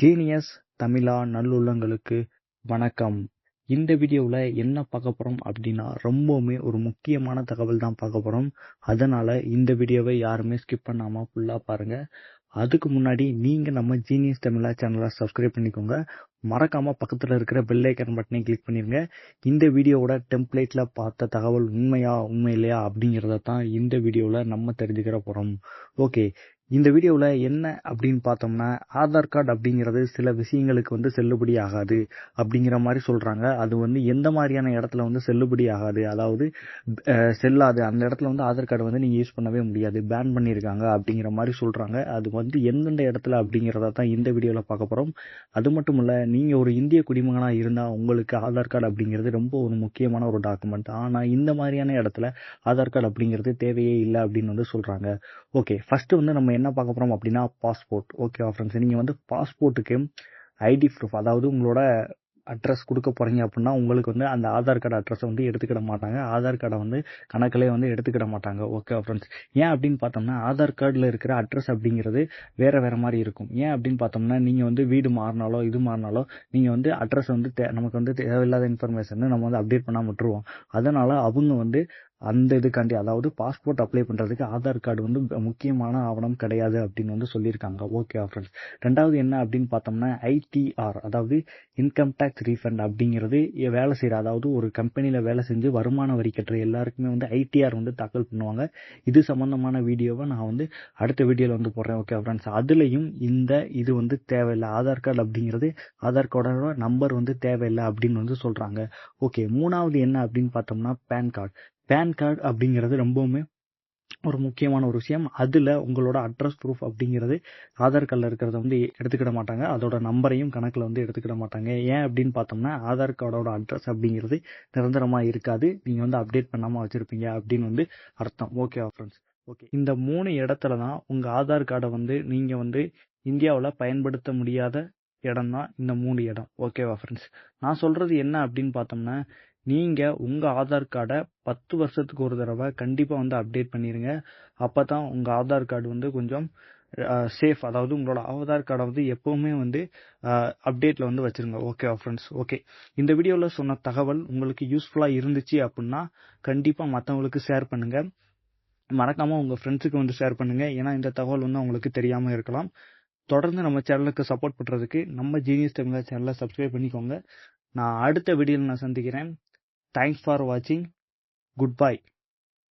Genius தமிழா நல்லுள்ளங்களுக்கு வணக்கம். இந்த வீடியோவில் என்ன பார்க்க போகிறோம் அப்படின்னா ரொம்பவுமே ஒரு முக்கியமான தகவல் தான் பார்க்க போகிறோம் அதனால் இந்த வீடியோவை யாருமே ஸ்கிப் பண்ணாமல் ஃபுல்லாக பாருங்கள் அதுக்கு முன்னாடி நீங்கள் நம்ம ஜீனியஸ் தமிழா சேனலை சப்ஸ்கிரைப் பண்ணிக்கோங்க. மறக்காமல் பக்கத்தில் இருக்கிற பெல்லைக்கன் பட்டனை கிளிக் பண்ணிடுங்க இந்த வீடியோவோட டெம்ப்ளேட்டில் பார்த்த தகவல் உண்மையா உண்மை இல்லையா அப்படிங்கிறத தான் இந்த வீடியோவில் நம்ம தெரிஞ்சுக்கிற போகிறோம் ஓகே இந்த வீடியோவில் என்ன அப்படின்னு பார்த்தோம்னா ஆதார் கார்டு அப்படிங்கிறது சில விஷயங்களுக்கு வந்து செல்லுபடி ஆகாது அப்படிங்கிற மாதிரி சொல்கிறாங்க அது வந்து எந்த மாதிரியான இடத்துல வந்து செல்லுபடி ஆகாது? அதாவது செல்லாது. அந்த இடத்துல வந்து ஆதார் கார்டு வந்து நீங்கள் யூஸ் பண்ணவே முடியாது. பேன் பண்ணியிருக்காங்க அப்படிங்கிற மாதிரி சொல்கிறாங்க அது வந்து எந்தெந்த இடத்துல அப்படிங்கிறத தான் இந்த வீடியோவில் பார்க்க போகிறோம் அது மட்டும் இல்லை நீங்கள் ஒரு இந்திய குடிமகனாக இருந்தால் உங்களுக்கு ஆதார் கார்டு அப்படிங்கிறது ரொம்ப ஒரு முக்கியமான ஒரு டாக்குமெண்ட் ஆனால் இந்த மாதிரியான இடத்துல ஆதார் கார்டு அப்படிங்கிறது தேவையே இல்லை அப்படின்னு வந்து சொல்கிறாங்க ஓகே ஃபஸ்ட்டு வந்து நம்ம என்ன பார்க்க போகிறோம் அப்படின்னா பாஸ்போர்ட் ஓகே ஃப்ரெண்ட்ஸ் நீங்கள் வந்து பாஸ்போர்ட்டுக்கு ஐடி ப்ரூஃப் அதாவது உங்களோட அட்ரஸ் கொடுக்க போகிறீங்க அப்படின்னா உங்களுக்கு வந்து அந்த ஆதார் கார்டு அட்ரஸை வந்து எடுத்துக்கிட மாட்டாங்க. ஆதார் கார்டை வந்து கணக்கிலே வந்து எடுத்துக்கிட மாட்டாங்க. ஓகே ஃப்ரெண்ட்ஸ் ஏன் அப்படின்னு பார்த்தோம்னா ஆதார் கார்டில் இருக்கிற அட்ரஸ் அப்படிங்கிறது வேறு வேறு மாதிரி இருக்கும். ஏன் அப்படின்னு பார்த்தோம்னா நீங்கள் வந்து வீடு மாறினாலோ இது மாறினாலோ நீங்கள் வந்து அட்ரஸ் வந்து தே நமக்கு வந்து தேவையில்லாத இன்ஃபர்மேஷன் நம்ம வந்து அப்டேட் பண்ணாமல் விட்டுருவோம். அதனால் அவங்க வந்து அந்த இதுக்காண்டி அதாவது பாஸ்போர்ட் அப்ளை பண்ணுறதுக்கு ஆதார் கார்டு வந்து முக்கியமான ஆவணம் கிடையாது அப்படின்னு வந்து சொல்லியிருக்காங்க. ஓகே ஃப்ரெண்ட்ஸ் ரெண்டாவது என்ன அப்படின்னு பார்த்தோம்னா ஐடிஆர் அதாவது இன்கம் டேக்ஸ் ரீஃபண்ட் அப்படிங்கிறது வேலை செய்கிற அதாவது ஒரு கம்பெனியில் வேலை செஞ்சு வருமான வரி கட்டுற எல்லாருக்குமே வந்து ஐடிஆர் வந்து தாக்கல் பண்ணுவாங்க. இது சம்மந்தமான வீடியோவை நான் வந்து அடுத்த வீடியோவில் வந்து போடுறேன். ஓகே ஃப்ரெண்ட்ஸ் அதுலேயும் இந்த இது வந்து தேவையில்லை. ஆதார் கார்டு அப்படிங்கிறது ஆதார் கார்டோட நம்பர் வந்து தேவையில்லை அப்படின்னு வந்து சொல்கிறாங்க ஓகே மூணாவது என்ன அப்படின்னு பார்த்தோம்னா பேன் கார்டு பேன் கார்டு அப்படிங்கிறது ரொம்பவுமே ஒரு முக்கியமான ஒரு விஷயம். அதில் உங்களோட அட்ரஸ் ப்ரூஃப் அப்படிங்கிறது ஆதார் கார்டில் இருக்கிறத வந்து எடுத்துக்கிட மாட்டாங்க. அதோட நம்பரையும் கணக்கில் வந்து எடுத்துக்கிட மாட்டாங்க. ஏன் அப்படின்னு பார்த்தோம்னா ஆதார் கார்டோட அட்ரஸ் அப்படிங்கிறது நிரந்தரமாக இருக்காது. நீங்கள் வந்து அப்டேட் பண்ணாமல் வச்சுருப்பீங்க அப்படின்னு வந்து அர்த்தம். ஓகே ஃப்ரெண்ட்ஸ் ஓகே இந்த மூணு இடத்துல தான் உங்கள் ஆதார் கார்டை வந்து நீங்கள் வந்து இந்தியாவில் பயன்படுத்த முடியாத இடம் தான் இந்த மூணு இடம். ஓகேவா ஃப்ரெண்ட்ஸ் நான் சொல்கிறது என்ன அப்படின்னு பார்த்தோம்னா நீங்கள் உங்கள் ஆதார் கார்டை பத்து வருஷத்துக்கு ஒரு தடவை கண்டிப்பாக வந்து அப்டேட் பண்ணிடுங்க அப்போ தான் உங்கள் ஆதார் கார்டு வந்து கொஞ்சம் சேஃப் அதாவது உங்களோட ஆதார் கார்டை வந்து எப்போவுமே வந்து அப்டேட்டில் வந்து வச்சுருங்க. ஓகே ஃப்ரெண்ட்ஸ் ஓகே இந்த வீடியோவில் சொன்ன தகவல் உங்களுக்கு யூஸ்ஃபுல்லாக இருந்துச்சு அப்படின்னா கண்டிப்பாக மற்றவங்களுக்கு ஷேர் பண்ணுங்கள் மறக்காமல் உங்கள் ஃப்ரெண்ட்ஸுக்கு வந்து ஷேர் பண்ணுங்கள் ஏன்னா இந்த தகவல் வந்து அவங்களுக்கு தெரியாமல் இருக்கலாம். தொடர்ந்து நம்ம சேனலுக்கு சப்போர்ட் பண்ணுறதுக்கு நம்ம ஜீனியஸ் தமிழா சேனலை சப்ஸ்கிரைப் பண்ணிக்கோங்க. நான் அடுத்த வீடியோவில் நான் சந்திக்கிறேன். Thanks for watching. Goodbye.